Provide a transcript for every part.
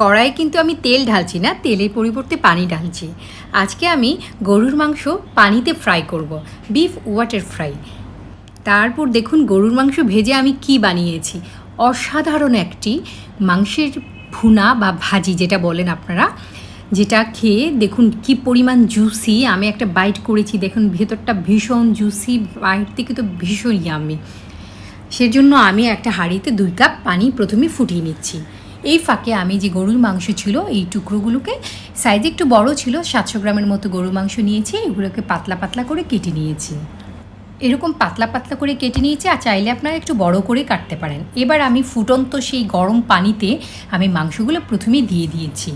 কড়াইয়ে কিন্তু আমি তেল ঢালছি না, তেলের পরিবর্তে পানি ঢালছি। আজকে আমি গরুর মাংস পানিতে ফ্রাই করব বিফ ওয়াটার ফ্রাই তারপর দেখুন গরুর মাংস ভেজে আমি কি বানিয়েছি। অসাধারণ একটি মাংসের ভুনা বা ভাজি যেটা বলেন আপনারা, যেটা খেয়ে দেখুন কি পরিমাণ জুসি আমি একটা বাইট করেছি, দেখুন ভেতরটা ভীষণ জুসি বাইট থেকে তো ভীষণ ইয়ামি সেজন্য আমি একটা হাঁড়িতে দুই কাপ পানি প্রথমে ফুটিয়ে নিচ্ছি। এই ফাঁকে আমি যে গরুর মাংস ছিল, এই টুকরোগুলোকে সাইজ একটু বড় ছিল, সাতশো গ্রামের মতো গরুর মাংস নিয়েছি, এগুলোকে পাতলা পাতলা করে কেটে নিয়েছি। এরকম পাতলা পাতলা করে কেটে নিয়েছি, আর চাইলে আপনারা একটু বড় করে কাটতে পারেন। এবার আমি ফুটন্ত সেই গরম পানিতে আমি মাংসগুলো প্রথমে দিয়ে দিয়েছি।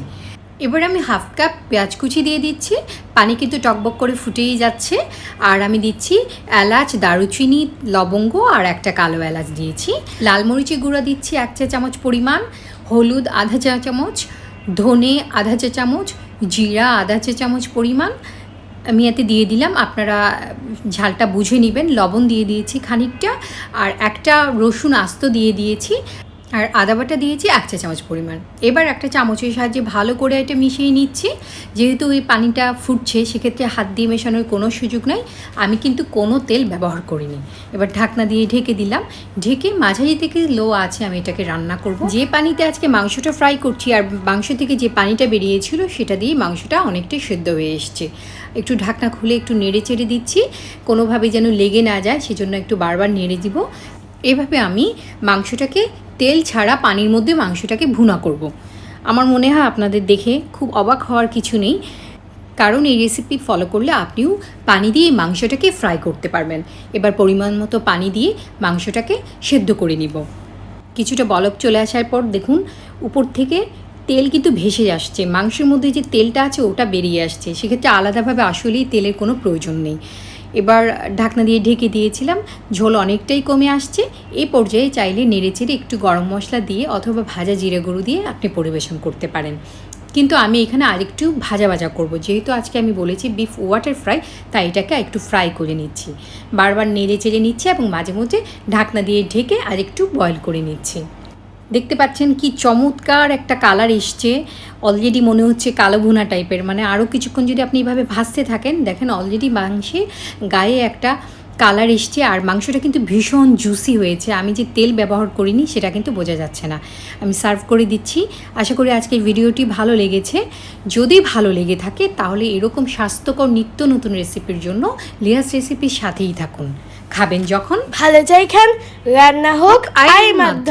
এবার আমি হাফ কাপ পেঁয়াজ কুচি দিয়ে দিচ্ছি। পানি কিন্তু টকবক করে ফুটেই যাচ্ছে। আর আমি দিচ্ছি এলাচ, দারুচিনি, লবঙ্গ আর একটা কালো এলাচ দিয়েছি। লাল মরিচের গুঁড়া দিচ্ছি এক চা চামচ পরিমাণ, হলুদ আধা চা চামচ, ধনে আধা চা চামচ, জিরা আধা চা চামচ পরিমাণ। আমি এতে দিয়ে দিলাম, আপনারা ঝালটা বুঝে নেবেন। লবণ দিয়ে দিয়েছি খানিকটা। আর একটা রসুন আস্ত দিয়ে দিয়েছি। আর আদা বাটা দিয়েছি এক চা চামচ পরিমাণ। এবার একটা চামচের সাহায্যে ভালো করে এটা মিশিয়ে নিচ্ছি। যেহেতু এই পানিটা ফুটছে, সেক্ষেত্রে হাত দিয়ে মেশানোর কোনো সুযোগ নেই। আমি কিন্তু কোনো তেল ব্যবহার করিনি। এবার ঢাকনা দিয়ে ঢেকে দিলাম। ঢেকে মাঝারি থেকে লো আছে আমি এটাকে রান্না করব। যে পানিতে আজকে মাংসটা ফ্রাই করছি আর মাংস থেকে যে পানিটা বেরিয়েছিল, সেটা দিয়ে মাংসটা অনেকটাই সেদ্ধ হয়ে এসছে। একটু ঢাকনা খুলে একটু নেড়ে চেড়ে দিচ্ছি। কোনোভাবে যেন লেগে না যায়, সেজন্য একটু বারবার নেড়ে দিব। এভাবে আমি মাংসটাকে, তেল ছাড়া পানির মধ্যে মাংসটাকে ভুনা করব। আমার মনে হয় আপনাদের দেখে খুব অবাক হওয়ার কিছু নেই। কারণ এই রেসিপি ফলো করলে আপনিও পানি দিয়ে মাংসটাকে ফ্রাই করতে পারবেন। এবার পরিমাণ মতো পানি দিয়ে মাংসটাকে সেদ্ধ করে নিব। কিছুটা বলক চলে আসার পর দেখুন, উপর থেকে তেল কিন্তু ভেসে আসছে। মাংসের মধ্যে যে তেলটা আছে, ওটা বেরিয়ে আসছে। সেক্ষেত্রে আলাদাভাবে আসলেই তেলের কোনো প্রয়োজন নেই। এবার ঢাকনা দিয়ে ঢেকে দিয়েছিলাম। ঝোল অনেকটাই কমে আসছে। এই পর্যায়ে চাইলে নেড়েচেড়ে একটু গরম মশলা দিয়ে অথবা ভাজা জিরে গুঁড়ো দিয়ে আপনি পরিবেশন করতে পারেন। কিন্তু আমি এখানে আরেকটু ভাজা ভাজা করব। যেহেতু আজকে আমি বলেছি বিফ ওয়াটার ফ্রাই তাই এটাকে একটু ফ্রাই করে নিচ্ছি। বারবার নেড়ে চেড়ে নিচ্ছি এবং মাঝে মধ্যে ঢাকনা দিয়ে ঢেকে আরেকটু বয়েল করে নিচ্ছি। দেখতে পাচ্ছেন কি চমৎকার একটা কালার এসছে। অলরেডি মনে হচ্ছে কালো ভুনা টাইপের মানে আরও কিছুক্ষণ যদি আপনি এইভাবে ভাসতে থাকেন, দেখেন অলরেডি মাংসে গায়ে একটা কালার এসছে আর মাংসটা কিন্তু ভীষণ জুসি হয়েছে। আমি যে তেল ব্যবহার করিনি, সেটা কিন্তু বোঝা যাচ্ছে না। আমি সার্ভ করে দিচ্ছি। আশা করি আজকের ভিডিওটি ভালো লেগেছে। যদি ভালো লেগে থাকে, তাহলে এরকম স্বাস্থ্যকর নিত্য নতুন রেসিপির জন্য লিয়াস রেসিপির সাথেই থাকুন। খাবেন যখন। ভালো যাই খান। রান্না হোক আয়ের মাধ্যমে।